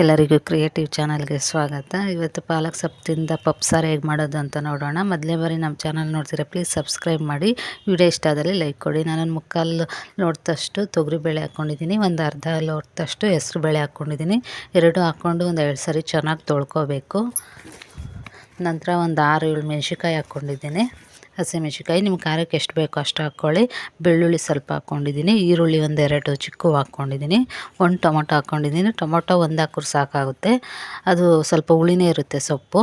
ಎಲ್ಲರಿಗೂ ಕ್ರಿಯೇಟಿವ್ ಚಾನಲ್ಗೆ ಸ್ವಾಗತ. ಇವತ್ತು ಪಾಲಕ್ ಸೊಪ್ಪಿಂದ ಪಪ್ಸಾರ ಸಾರು ಹೇಗೆ ಮಾಡೋದು ಅಂತ ನೋಡೋಣ. ಮೊದಲೇ ಬಾರಿ ನಮ್ಮ ಚಾನಲ್ ನೋಡ್ತೀರಾ ಪ್ಲೀಸ್ ಸಬ್ಸ್ಕ್ರೈಬ್ ಮಾಡಿ. ವಿಡಿಯೋ ಇಷ್ಟ ಆದಲ್ಲಿ ಲೈಕ್ ಕೊಡಿ. ನಾನು ಮುಕ್ಕಾಲು ನೋಡ್ತಷ್ಟು ತೊಗರಿಬೇಳೆ ಹಾಕ್ಕೊಂಡಿದ್ದೀನಿ ಒಂದು ಅರ್ಧ ಲೋಟದಷ್ಟು ಹೆಸ್ರು ಬೇಳೆ ಹಾಕ್ಕೊಂಡಿದ್ದೀನಿ ಎರಡು ಹಾಕ್ಕೊಂಡು ಒಂದು ಎರಡು ಸರಿ ಚೆನ್ನಾಗಿ ತೊಳ್ಕೊಬೇಕು. ನಂತರ ಒಂದು ಆರು ಏಳು ಮೆಣಸಿನ್ಕಾಯಿ ಹಾಕ್ಕೊಂಡಿದ್ದೀನಿ ಹಸಿಮೆಣ್ಸಿನ್ಕಾಯಿ ನಿಮ್ಮ ಖಾರಕ್ಕೆ ಎಷ್ಟು ಬೇಕೋ ಅಷ್ಟು ಹಾಕ್ಕೊಳ್ಳಿ. ಬೆಳ್ಳುಳ್ಳಿ ಸ್ವಲ್ಪ ಹಾಕ್ಕೊಂಡಿದ್ದೀನಿ. ಈರುಳ್ಳಿ ಒಂದೆರಡು ಚಿಕ್ಕು ಹಾಕ್ಕೊಂಡಿದ್ದೀನಿ. ಒಂದು ಟೊಮೊಟೊ ಹಾಕ್ಕೊಂಡಿದ್ದೀನಿ. ಟೊಮೊಟೊ ಒಂದು ಹಾಕಿದ್ರೆ ಸಾಕಾಗುತ್ತೆ. ಅದು ಸ್ವಲ್ಪ ಹುಳಿನೇ ಇರುತ್ತೆ ಸೊಪ್ಪು.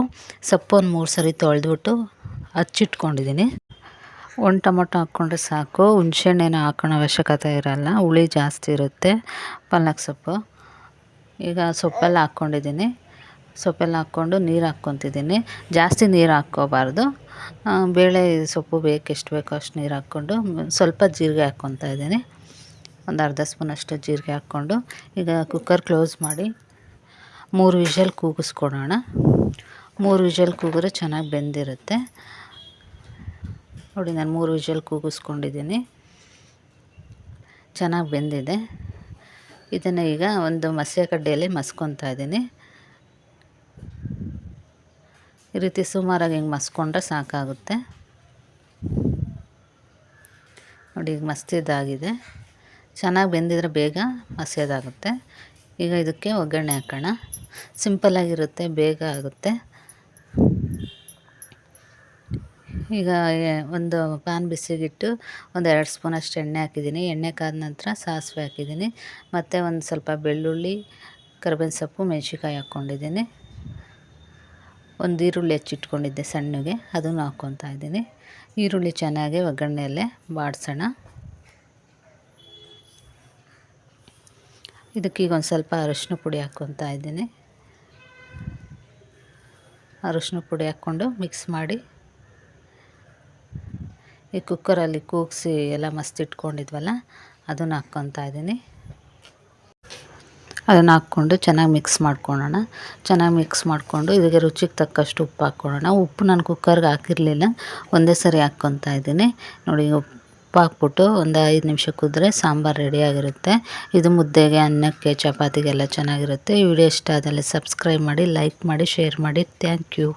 ಸೊಪ್ಪು ಒಂದು ಮೂರು ಸರಿ ತೊಳೆದ್ಬಿಟ್ಟು ಹಚ್ಚಿಟ್ಕೊಂಡಿದ್ದೀನಿ. ಒಂದು ಟೊಮೊಟೊ ಹಾಕ್ಕೊಂಡ್ರೆ ಸಾಕು. ಹುಣಸೆಹಣ್ಣೇನು ಹಾಕೋಣ ಅವಶ್ಯಕತೆ ಇರೋಲ್ಲ. ಹುಳಿ ಜಾಸ್ತಿ ಇರುತ್ತೆ. ಪಾಲಕ್ ಸೊಪ್ಪು. ಈಗ ಸೊಪ್ಪೆಲ್ಲ ಹಾಕ್ಕೊಂಡಿದ್ದೀನಿ. ಸೊಪ್ಪೆಲ್ಲ ಹಾಕ್ಕೊಂಡು ನೀರು ಹಾಕ್ಕೊತಿದ್ದೀನಿ. ಜಾಸ್ತಿ ನೀರು ಹಾಕ್ಕೋಬಾರ್ದು. ಬೇಳೆ ಸೊಪ್ಪು ಬೇಕು, ಎಷ್ಟು ಬೇಕೋ ಅಷ್ಟು ನೀರು ಹಾಕ್ಕೊಂಡು ಸ್ವಲ್ಪ ಜೀರಿಗೆ ಹಾಕ್ಕೊತಾ ಇದ್ದೀನಿ. ಒಂದು ಅರ್ಧ ಸ್ಪೂನಷ್ಟು ಜೀರಿಗೆ ಹಾಕ್ಕೊಂಡು ಈಗ ಕುಕ್ಕರ್ ಕ್ಲೋಸ್ ಮಾಡಿ ಮೂರು ವಿಷಲ್ ಕೂಗಿಸ್ಕೊಡೋಣ. ಮೂರು ವಿಷಲ್ ಕೂಗಿದ್ರೆ ಚೆನ್ನಾಗಿ ಬೆಂದಿರುತ್ತೆ. ನೋಡಿ, ನಾನು ಮೂರು ವಿಷಲ್ ಕೂಗಿಸ್ಕೊಂಡಿದ್ದೀನಿ. ಚೆನ್ನಾಗಿ ಬೆಂದಿದೆ. ಇದನ್ನು ಈಗ ಒಂದು ಮಸಿಯ ಕಡ್ಡಿಯಲ್ಲಿ ಮಸ್ಕೊತಾ ಇದ್ದೀನಿ. ಈ ರೀತಿ ಸುಮಾರಾಗಿ ಹಿಂಗೆ ಮಸ್ಕೊಂಡ್ರೆ ಸಾಕಾಗುತ್ತೆ. ನೋಡಿ, ಈಗ ಮಸ್ತಿದ್ದಾಗಿದೆ ಚೆನ್ನಾಗಿ ಬೆಂದಿದ್ರೆ ಬೇಗ ಮಸಿಯೋದಾಗುತ್ತೆ ಈಗ ಇದಕ್ಕೆ ಒಗ್ಗರಣೆ ಹಾಕೋಣ. ಸಿಂಪಲ್ಲಾಗಿರುತ್ತೆ ಬೇಗ ಆಗುತ್ತೆ. ಈಗ ಒಂದು ಪ್ಯಾನ್ ಬಿಸಿಗಿಟ್ಟು ಒಂದು ಎರಡು ಸ್ಪೂನಷ್ಟು ಎಣ್ಣೆ ಹಾಕಿದ್ದೀನಿ. ಎಣ್ಣೆ ಕಾದ ನಂತರ ಸಾಸಿವೆ ಹಾಕಿದ್ದೀನಿ. ಮತ್ತು ಒಂದು ಸ್ವಲ್ಪ ಬೆಳ್ಳುಳ್ಳಿ, ಕರ್ಬೇವಿನ ಸೊಪ್ಪು ಮೆಣಸಿಕಾಯಿ ಹಾಕ್ಕೊಂಡಿದ್ದೀನಿ ಒಂದು ಈರುಳ್ಳಿ ಹೆಚ್ಚಿಟ್ಕೊಂಡಿದ್ದೆ ಸಣ್ಣಗೆ, ಅದನ್ನು ಹಾಕ್ಕೊತಾ ಇದ್ದೀನಿ. ಈರುಳ್ಳಿ ಚೆನ್ನಾಗಿ ಒಗ್ಗರಣೆಯಲ್ಲೇ ಬಾಡಿಸೋಣ. ಇದಕ್ಕೀಗ ಒಂದು ಸ್ವಲ್ಪ ಅರಶಿನ ಪುಡಿ ಹಾಕ್ಕೊತಾ ಇದ್ದೀನಿ. ಅರಶಿನ ಪುಡಿ ಹಾಕ್ಕೊಂಡು ಮಿಕ್ಸ್ ಮಾಡಿ, ಈ ಕುಕ್ಕರಲ್ಲಿ ಕೂಗಿಸಿ ಎಲ್ಲ ಮಸ್ತ್ ಇಟ್ಕೊಂಡಿದ್ವಲ್ಲ, ಅದನ್ನು ಹಾಕ್ಕೊತಾ ಇದ್ದೀನಿ. ಅದನ್ನು ಹಾಕ್ಕೊಂಡು ಚೆನ್ನಾಗಿ ಮಿಕ್ಸ್ ಮಾಡ್ಕೊಳ್ಳೋಣ ಚೆನ್ನಾಗಿ ಮಿಕ್ಸ್ ಮಾಡಿಕೊಂಡು ಇದಕ್ಕೆ ರುಚಿಗೆ ತಕ್ಕಷ್ಟು ಉಪ್ಪು ಹಾಕ್ಕೊಳ್ಳೋಣ ಉಪ್ಪು ನಾನು ಕುಕ್ಕರ್ಗೆ ಹಾಕಿರಲಿಲ್ಲ. ಒಂದೇ ಸರಿ ಹಾಕ್ಕೊತಾ ಇದ್ದೀನಿ. ನೋಡಿ, ಉಪ್ಪು ಹಾಕ್ಬಿಟ್ಟು ಒಂದು ಐದು ನಿಮಿಷ ಕುದ್ರೆ ಸಾಂಬಾರು ರೆಡಿಯಾಗಿರುತ್ತೆ ಇದು ಮುದ್ದೆಗೆ, ಅನ್ನಕ್ಕೆ, ಚಪಾತಿಗೆಲ್ಲ ಚೆನ್ನಾಗಿರುತ್ತೆ. ಈ ವಿಡಿಯೋ ಇಷ್ಟ ಆದಲ್ಲಿ ಸಬ್ಸ್ಕ್ರೈಬ್ ಮಾಡಿ ಲೈಕ್ ಮಾಡಿ ಶೇರ್ ಮಾಡಿ. Thank you